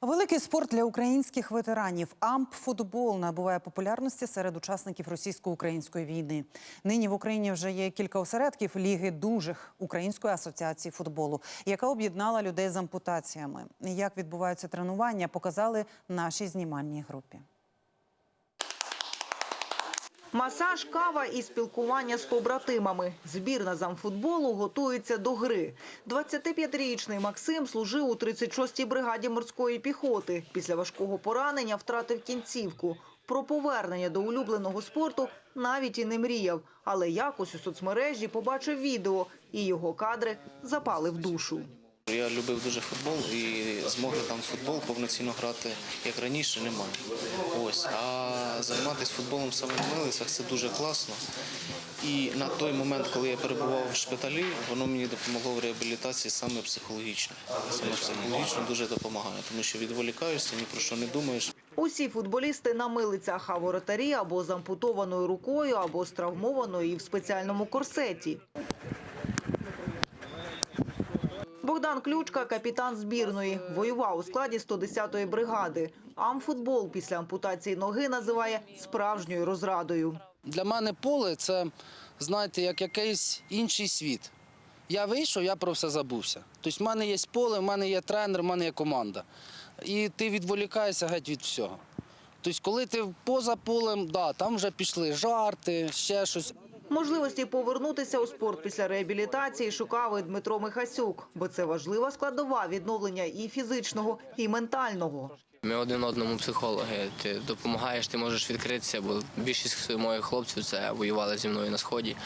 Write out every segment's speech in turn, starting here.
Великий спорт для українських ветеранів. Ампфутбол набуває популярності серед учасників російсько-української війни. Нині в Україні вже є кілька осередків Ліги дужих Української асоціації футболу, яка об'єднала людей з ампутаціями. Як відбуваються тренування, показали нашій знімальній групі. Масаж, кава і спілкування з побратимами. Збірна замфутболу готується до гри. 25-річний Максим служив у 36-й бригаді морської піхоти. Після важкого поранення втратив кінцівку. Про повернення до улюбленого спорту навіть і не мріяв. Але якось у соцмережі побачив відео, і його кадри запали в душу. Я любив дуже футбол і змоги там футбол повноцінно грати як раніше немає. Ось а займатися футболом саме в милицях це дуже класно. І на той момент, коли я перебував в шпиталі, воно мені допомогло в реабілітації саме психологічно. Саме психологічно дуже допомагає, тому що відволікаєшся, ні про що не думаєш. Усі футболісти на милицях, а воротарі або з ампутованою рукою, або з травмованою і в спеціальному корсеті. Богдан Ключка, капітан збірної, воював у складі 110-ї бригади. Амфутбол після ампутації ноги називає справжньою розрадою. Для мене поле це, знаєте, як якийсь інший світ. Я вийшов, я про все забувся. Тобто, в мене є поле, в мене є тренер, в мене є команда. І ти відволікаєшся геть від всього. Тобто, коли ти поза полем, да, там вже пішли жарти, ще щось. Можливості повернутися у спорт після реабілітації шукав Дмитро Михасюк, бо це важлива складова відновлення і фізичного, і ментального. Ми один одному психологи. Ти допомагаєш, ти можеш відкритися, бо більшість моїх хлопців це воювали зі мною на сході.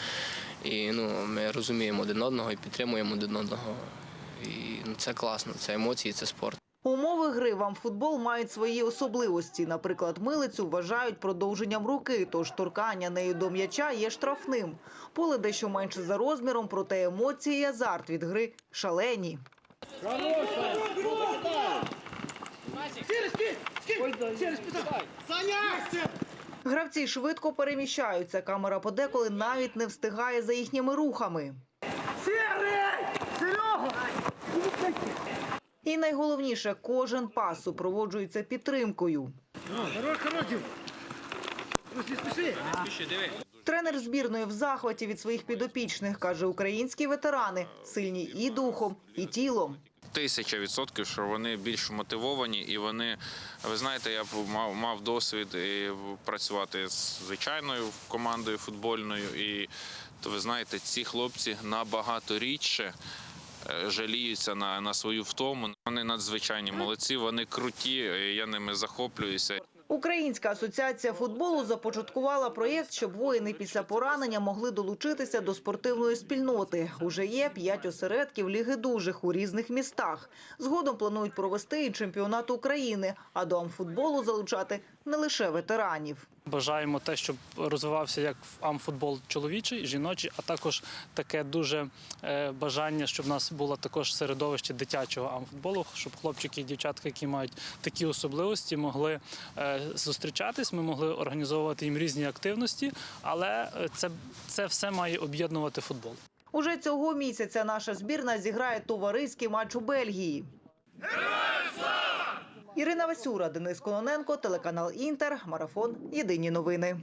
І ну, ми розуміємо один одного і підтримуємо один одного. І ну, це класно, це емоції, це спорт. Умови гри в амфутбол мають свої особливості. Наприклад, милицю вважають продовженням руки, тож торкання нею до м'яча є штрафним. Поле дещо менше за розміром, проте емоції і азарт від гри шалені. Гравці швидко переміщаються. Камера подеколи навіть не встигає за їхніми рухами. І найголовніше, кожен пас супроводжується підтримкою. Тренер збірної в захваті від своїх підопічних каже, українські ветерани сильні і духом, і тілом. Тисяча відсотків, що вони більш мотивовані, і вони, ви знаєте, я мав, мав досвід і працювати з звичайною командою футбольною. І то ви знаєте, ці хлопці набагато рідше жаліються на, на свою втому. Вони надзвичайні молодці, вони круті. Я ними захоплююся. Українська асоціація футболу започаткувала проєкт, щоб воїни після поранення могли долучитися до спортивної спільноти. Уже є п'ять осередків Ліги дужих у різних містах. Згодом планують провести і чемпіонат України, а до амфутболу залучати не лише ветеранів. Бажаємо те, щоб розвивався як амфутбол чоловічий, жіночий, а також таке дуже е, бажання, щоб в нас було також середовище дитячого амфутболу, щоб хлопчики і дівчатки, які мають такі особливості, могли е, зустрічатись. Ми могли організовувати їм різні активності, але е, це, це все має об'єднувати футбол. Уже цього місяця наша збірна зіграє товариський матч у Бельгії. Ірина Васюра, Денис Кононенко, телеканал Інтер, Марафон. Єдині новини.